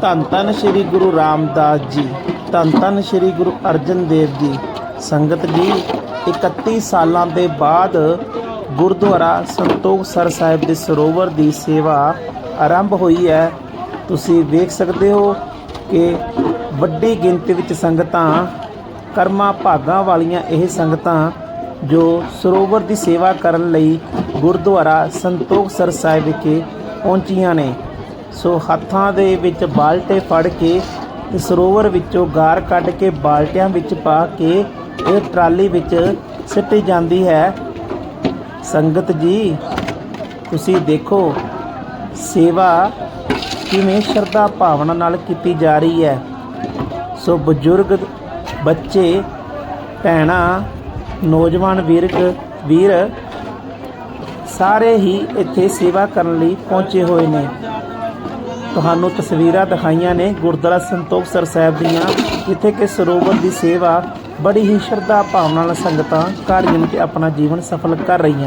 ਧੰਨ ਧੰਨ ਸ੍ਰੀ ਗੁਰੂ ਰਾਮਦਾਸ ਜੀ, ਧੰਨ ਧੰਨ ਸ੍ਰੀ ਗੁਰੂ ਅਰਜਨ ਦੇਵ ਜੀ। ਸੰਗਤ ਜੀ 31 ਸਾਲਾਂ ਦੇ ਬਾਅਦ ਗੁਰਦੁਆਰਾ ਸੰਤੋਖ ਸਰ ਸਾਹਿਬ ਦੇ ਸਰੋਵਰ ਦੀ ਸੇਵਾ ਆਰੰਭ ਹੋਈ ਹੈ। ਤੁਸੀਂ ਵੇਖ ਸਕਦੇ ਹੋ ਕਿ ਵੱਡੀ ਗਿਣਤੀ ਵਿੱਚ ਸੰਗਤਾਂ, ਕਰਮਾਂ ਭਾਗਾਂ ਵਾਲੀਆਂ ਇਹ ਸੰਗਤਾਂ ਜੋ ਸਰੋਵਰ ਦੀ ਸੇਵਾ ਕਰਨ ਲਈ ਗੁਰਦੁਆਰਾ ਸੰਤੋਖ ਸਰ ਸਾਹਿਬ ਵਿਖੇ ਪਹੁੰਚੀਆਂ ਨੇ। ਸੋ ਹੱਥਾਂ ਦੇ ਵਿੱਚ ਬਾਲਟੇ ਫੜ ਕੇ ਤੇ ਸਰੋਵਰ ਵਿੱਚੋਂ ਗਾਰ ਕੱਢ ਕੇ ਬਾਲਟਿਆਂ ਵਿੱਚ ਪਾ ਕੇ ਇਹ ਟਰਾਲੀ ਵਿੱਚ ਸਿੱਟੀ ਜਾਂਦੀ ਹੈ। ਸੰਗਤ ਜੀ, ਤੁਸੀਂ ਦੇਖੋ, ਸੇਵਾ ਕਿਵੇਂ ਸ਼ਰਧਾ ਭਾਵਨਾ ਨਾਲ ਕੀਤੀ ਜਾ ਰਹੀ ਹੈ। ਸੋ ਬਜ਼ੁਰਗ, ਬੱਚੇ, ਭੈਣਾਂ, ਨੌਜਵਾਨ ਵੀਰ ਵੀਰ, ਸਾਰੇ ਹੀ ਇੱਥੇ ਸੇਵਾ ਕਰਨ ਲਈ ਪਹੁੰਚੇ ਹੋਏ ਨੇ। ਤੁਹਾਨੂੰ ਤਸਵੀਰਾਂ ਦਿਖਾਈਆਂ ਨੇ ਗੁਰਦੁਆਰਾ ਸੰਤੋਖਸਰ ਸਾਹਿਬ ਦੀਆਂ, ਜਿੱਥੇ ਕਿ ਸਰੋਵਰ ਦੀ ਸੇਵਾ ਬੜੀ ਹੀ ਸ਼ਰਧਾ ਭਾਵਨਾ ਨਾਲ ਸੰਗਤਾਂ ਘਰ ਗਿਣ ਕੇ ਆਪਣਾ ਜੀਵਨ ਸਫਲ ਕਰ ਰਹੀਆਂ